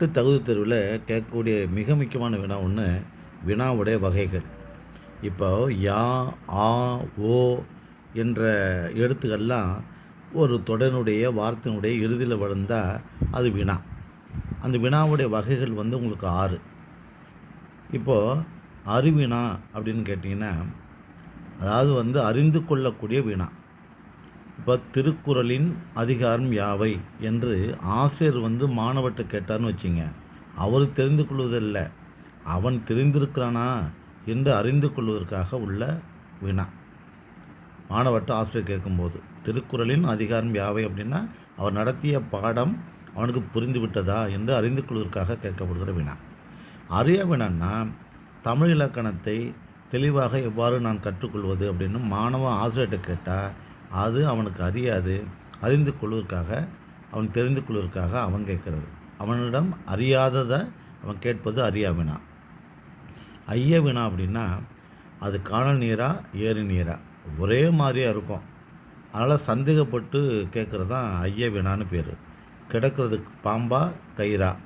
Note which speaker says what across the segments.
Speaker 1: எட்டு தகுதி தேர்வில் கேட்கக்கூடிய மிக முக்கியமான வினா ஒன்று வினாவுடைய வகைகள். இப்போ யா ஆ ஓ என்ற எழுத்துக்கள்லாம் ஒரு தொடனுடைய வார்த்தையினுடைய இறுதியில் வளர்ந்தால் அது வினா. அந்த வினாவுடைய வகைகள் வந்து உங்களுக்கு ஆறு. இப்போது அறிவினா அப்படின்னு கேட்டிங்கன்னா அதாவது வந்து அறிந்து கொள்ளக்கூடிய வினா. திருக்குறளின் அதிகாரம் யாவை? என்று ஆசிரியர் வந்து மாணவர்கிட்ட கேட்டார்னு வச்சுங்க. அவர் தெரிந்து கொள்வதில்லை. அவன் தெரிந்திருக்கிறானா என்று அறிந்து கொள்வதற்காக உள்ள வினா. மாணவர்கிட்ட ஆசிரியர் கேட்கும்போது திருக்குறளின் அதிகாரம் யாவை? அப்படின்னா அவர் நடத்திய பாடம் அவனுக்கு புரிந்து விட்டதா என்று அறிந்து கொள்வதற்காக கேட்கப்படுகிற வினா. அறிய வினான்னா தமிழ் இலக்கணத்தை தெளிவாக எவ்வாறு நான் கற்றுக்கொள்வது அப்படின்னு மாணவ ஆசிரியர்கிட்ட கேட்டால் அது அவனுக்கு அறியாது. அறிந்து கொள்வதற்காக அவன் தெரிந்து கொள்வதற்காக அவன் கேட்கறது. அவனிடம் அறியாததை அவன் கேட்பது அறியா வினா. ஐய வினா அப்படின்னா அது காணல் நீரா ஏறு நீரா? ஒரே மாதிரியாக இருக்கும். அதனால் சந்தேகப்பட்டு கேட்குறது தான் ஐய வினான்னு பேர். கிடக்கிறதுக்கு பாம்பா கயிறா?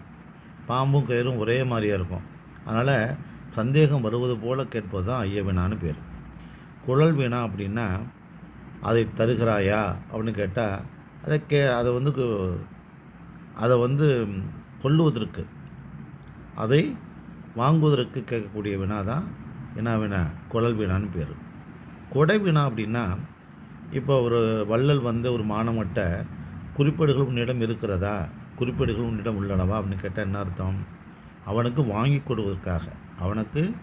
Speaker 1: பாம்பும் கயிறும் ஒரே மாதிரியாக இருக்கும். அதனால் சந்தேகம் வருவது போல் கேட்பது தான் ஐய வினான்னு பேர். குழல் வினா அப்படின்னா அதை தருகிறாயா? அப்படின்னு கேட்டால் அதை கே அதை வந்து கு- அதை வந்து கொல்லுவதற்கு அதை வாங்குவதற்கு கேட்கக்கூடிய வினா தான் என்ன வினா குழல் வினான்னு பேர். கொடை வினா அப்படின்னா இப்போ ஒரு வள்ளல் வந்து ஒரு மாணவட்ட குறிப்பேடுகள் உன்னிடம் இருக்கிறதா? குறிப்பேடுகள் உன்னிடம் உள்ளனவா? அப்படின்னு கேட்டால் என்ன அர்த்தம்? அவனுக்கு வாங்கி கொடுவதற்காக அவனுக்கு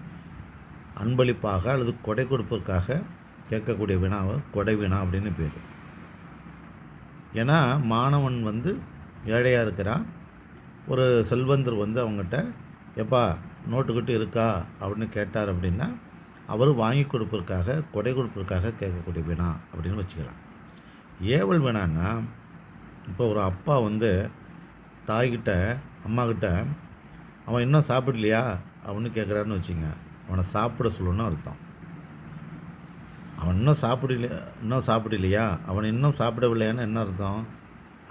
Speaker 1: அன்பளிப்பாக அல்லது கொடை கொடுப்பதற்காக கேட்கக்கூடிய வினாவை கொடை வினா அப்படின்னு பேர். ஏன்னா மாணவன் வந்து ஏழையாக இருக்கிறான் ஒரு செல்வந்தர் வந்து அவங்ககிட்ட எப்பா நோட்டுக்கிட்டு இருக்கா? அப்படின்னு கேட்டார் அப்படின்னா அவர் வாங்கி கொடுப்பதற்காக கொடை கொடுப்பதற்காக கேட்கக்கூடிய வினா அப்படின்னு வச்சுக்கலாம். ஏவல் வினான்னா இப்போ ஒரு அப்பா வந்து தாய்கிட்ட அம்மாக்கிட்ட அவன் இன்னும் சாப்பிடலையா? அப்படின்னு கேட்குறாருன்னு வச்சுங்க. அவனை சாப்பிட சொல்லணும்னு அர்த்தம். அவன் இன்னும் சாப்பிடல இன்னும் சாப்பிடலையா? அவன் இன்னும் சாப்பிடவில்லையான்னு என்ன அர்த்தம்?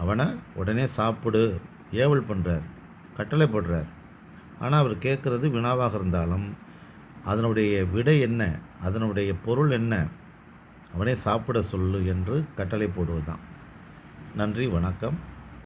Speaker 1: அவனை உடனே சாப்பிடு ஏவல் பண்ணுறார் கட்டளை போடுறார். ஆனால் அவர் கேட்குறது வினாவாக இருந்தாலும் அதனுடைய விடை என்ன? அதனுடைய பொருள் என்ன? அவனை சாப்பிட சொல்லு என்று கட்டளை போடுவது தான் நன்றி வணக்கம்.